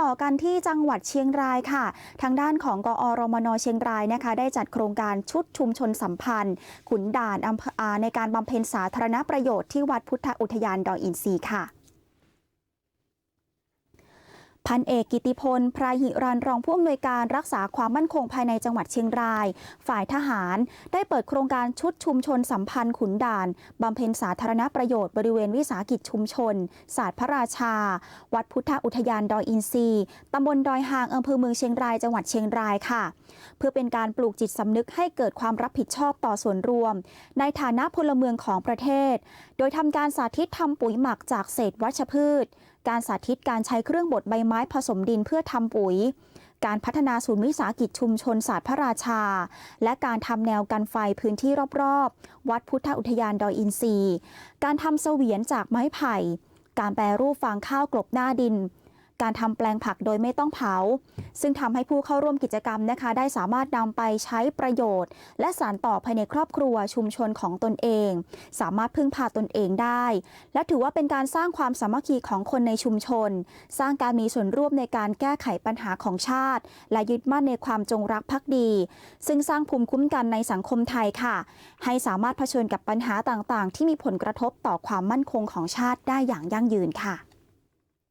ต่อกันที่จังหวัดเชียงรายค่ะ ทางด้านของกอรมนเชียงรายนะคะ ได้จัดโครงการชุดชุมชนสัมพันธ์ ขุนด่านอำเภอในการบำเพ็ญสาธารณประโยชน์ที่วัดพุทธอุทยานดอยอินทรีค่ะ พันเอกกิติพลพราหิรันรองผู้อำนวยการรักษาความมั่นคงภายในจังหวัดเชียงราย ฝ่ายทหาร ได้เปิดโครงการชุดชุมชนสัมพันธ์ขุนด่านบำเพ็ญสาธารณประโยชน์บริเวณวิสาหกิจชุมชน ศาสตร์พระราชา วัดพุทธอุทยานดอยอินทรีตำบลดอยหางอำเภอเมืองเชียงรายจังหวัดเชียงรายค่ะ เพื่อเป็นการปลูกจิตสำนึกให้เกิดความรับผิดชอบต่อส่วนรวม ในฐานะพลเมืองของประเทศ โดยทำการสาธิตทำปุ๋ยหมักจากเศษวัชพืชการสาธิตการใช้เครื่องบดใบไม้ผสมดินเพื่อทำปุ๋ย การพัฒนาศูนย์วิสาหกิจชุมชนศาสตร์พระราชา และการทำแนวกันไฟพื้นที่รอบๆ วัดพุทธอุทยานดอยอินทรีการทำเสวียนจากไม้ไผ่ การแปรรูปฟางข้าวกลบหน้าดิน การทำแปลงผักโดยไม่ต้องเผา ซึ่งทำให้ผู้เข้าร่วมกิจกรรมนะคะ ได้สามารถนำไปใช้ประโยชน์ และสานต่อภายในครอบครัวชุมชนของตนเอง สามารถพึ่งพาตนเองได้ และถือว่าเป็นการสร้างความสามัคคีของคนในชุมชน สร้างการมีส่วนร่วมในการแก้ไขปัญหาของชาติ และยึดมั่นในความจงรักภักดี ซึ่งสร้างภูมิคุ้มกันในสังคมไทยค่ะ ให้สามารถเผชิญกับปัญหาต่างๆ ที่มีผลกระทบต่อความมั่นคงของชาติได้อย่างยั่งยืนค่ะ